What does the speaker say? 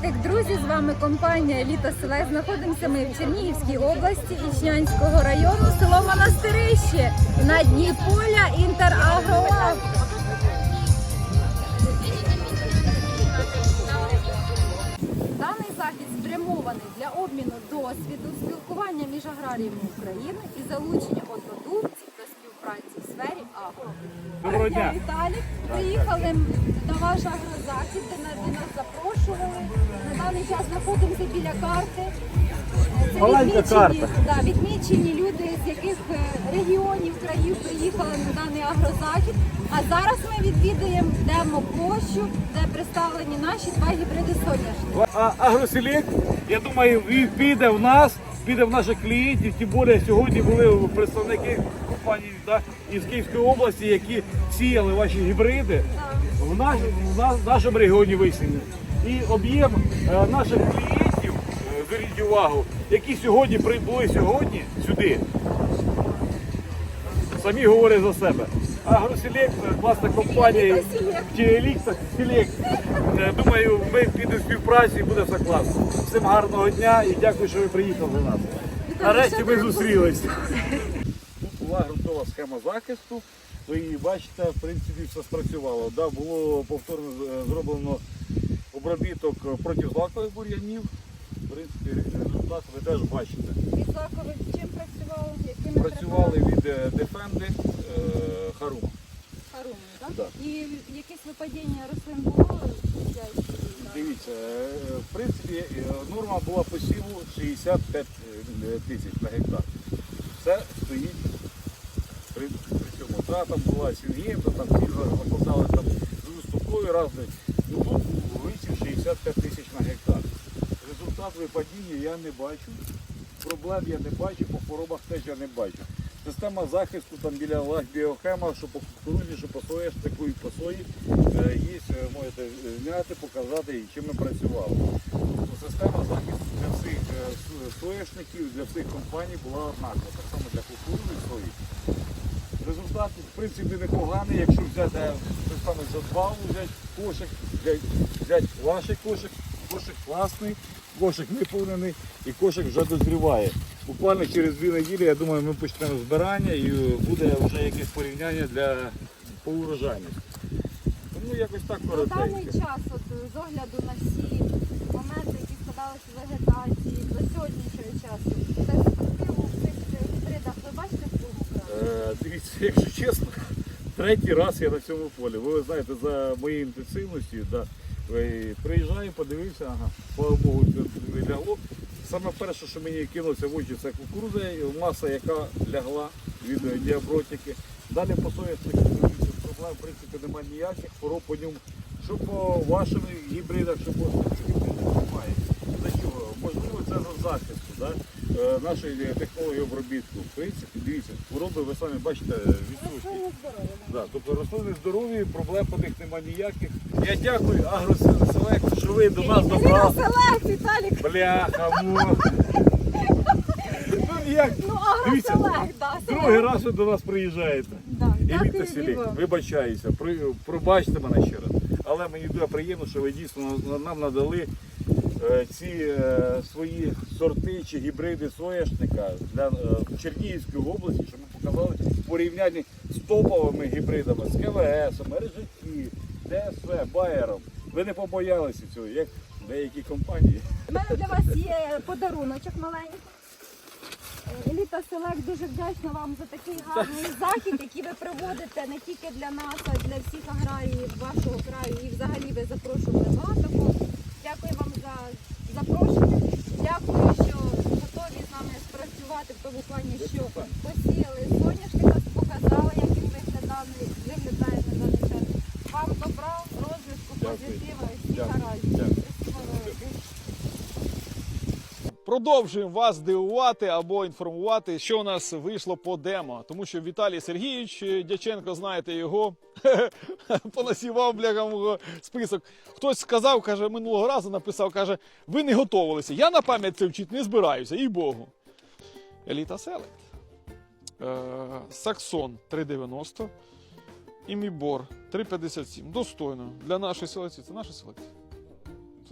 Привітик, друзі! З вами компанія Еліта Селе. Знаходимося ми в Чернігівській області Ічнянського району, село Монастирище на дні поля Інтерагролаб. Даний захід спрямований для обміну досвіду, спілкування між аграріями України і залучення однодумців до співпраці в сфері агро. Доброго дня. Віталік. Приїхали на ваш агрозахід, на- де нас запрошували. На даний час знаходимося біля карти. Це Маленька відмічені, карта. да, відмічені люди, з яких е, регіонів, країв приїхали на даний агрозахід. А зараз ми відвідаємо демо площу, де представлені наші два гібриди соняшника. А агроселект, я думаю, він піде в нас, піде в наших клієнтів. Тим більше сьогодні були представники компаній да, із Київської області, які сіяли ваші гібриди в, наш, в нас- в нашому регіоні висіяні. І об'єм е, наших клієнтів, е, зверніть увагу, які сьогодні прибули сьогодні сюди, самі говорять за себе. Агроселект, класна компанія, чи Селект. Е, Думаю, ми підемо в співпраці і буде все класно. Всім гарного дня і дякую, що ви приїхали до нас. Нарешті ми зустрілися. Тут була ґрунтова схема захисту. Ви її бачите, в принципі, все спрацювало. Да, було повторно е, зроблено обробіток проти злакових бур'янів. В принципі, результат ви теж бачите. Від Закови чим працювали? Якими Працювали від е, Defendi е, Харум. Так? Да. І якесь випадіння рослин було? Дивіться, е, в принципі, е, норма була посіву 65 тисяч на гектар. Це стоїть при, при цьому. Та там була сінгента, там накладали там з уступою разний. Ну тут висів 65 тисяч на гектар. Результат випадіння я не бачу. Проблем я не бачу, по хворобах теж я не бачу. Система захисту там біля лаг біохема, що по кукурузі, що по соєшнику і по сої е, є, е, можете зняти, показати, чим ми працювали. Тобто система захисту для всіх е, соєшників, для всіх компаній була однакова. Так само для кукурузи і сої. Результат, в принципі, непоганий, якщо взяти е, той самий задбаву, взяти кошик, взяти, взяти ваш кошик, кошик класний, кошик виповнений і кошик вже дозріває. Буквально через дві неділі, я думаю, ми почнемо збирання і е, буде вже якесь порівняння для по урожайності. Тому якось так На даний коротенько. час, от, з огляду на всі моменти, які складалися в вегетації до сьогоднішнього часу, перспективу в цих гібридах ви бачите краї? Е, Дивіться, якщо чесно, третій раз я на цьому полі. Ви знаєте, за моєю інтенсивністю, да, приїжджаю, подивився, ага, слава Богу, це лягло. Саме перше, що мені кинулося в очі, це кукурудза, маса, яка лягла від е, діабротики. Далі по соняшнику проблем в принципі немає ніяких, хвороб по ньому. Що по ваших гібридах, що по гібридах немає. Можливо, це за захисту да? е, нашої технології обробітку. В принципі, дивіться, хвороби ви самі бачите відсутні. Да, тобто рослини здорові, проблем по них немає ніяких. Я дякую Агроселект, що ви до нас добрали. Селект, Віталік! Бляха. Ну, як? Ну, Дивіться, агроселект, да, Другий раз ви до нас приїжджаєте. Да. Еліта Дякую селі, вам. вибачаюся, при- пробачте мене ще раз. Але мені дуже приємно, що ви дійсно нам надали ці е, свої сорти чи гібриди соняшника для е, Чернігівської області, щоб ми показали в порівнянні з топовими гібридами, з КВС, РЖТ, ДСВ, Байером. Ви не побоялися цього, як деякі компанії. У мене для вас є подаруночок маленький. Е, Еліта Селект дуже вдячна вам за такий гарний захід, який ви проводите не тільки для нас, а й для всіх аграріїв вашого краю. І взагалі ви запрошували багато. кого. Дякую вам за запрошення. Дякую, що готові з нами спрацювати в тому плані, що посіяли соняшника, показали, як він виглядає, виглядає на даний час. Вам добра, розвитку, Дякую. позитиву і всіх Дякую. гараздів. Дякую. Спасибо велике. Продовжуємо вас дивувати або інформувати, що у нас вийшло по демо. Тому що Віталій Сергійович Дяченко, знаєте його, понасівав блягам список. Хтось сказав, каже, минулого разу написав, каже, ви не готувалися. Я на пам'ять це вчити не збираюся, і Богу. Еліта Селект. Е, Саксон 390. І Мібор 357. Достойно. Для нашої селекції. Це наша селекція.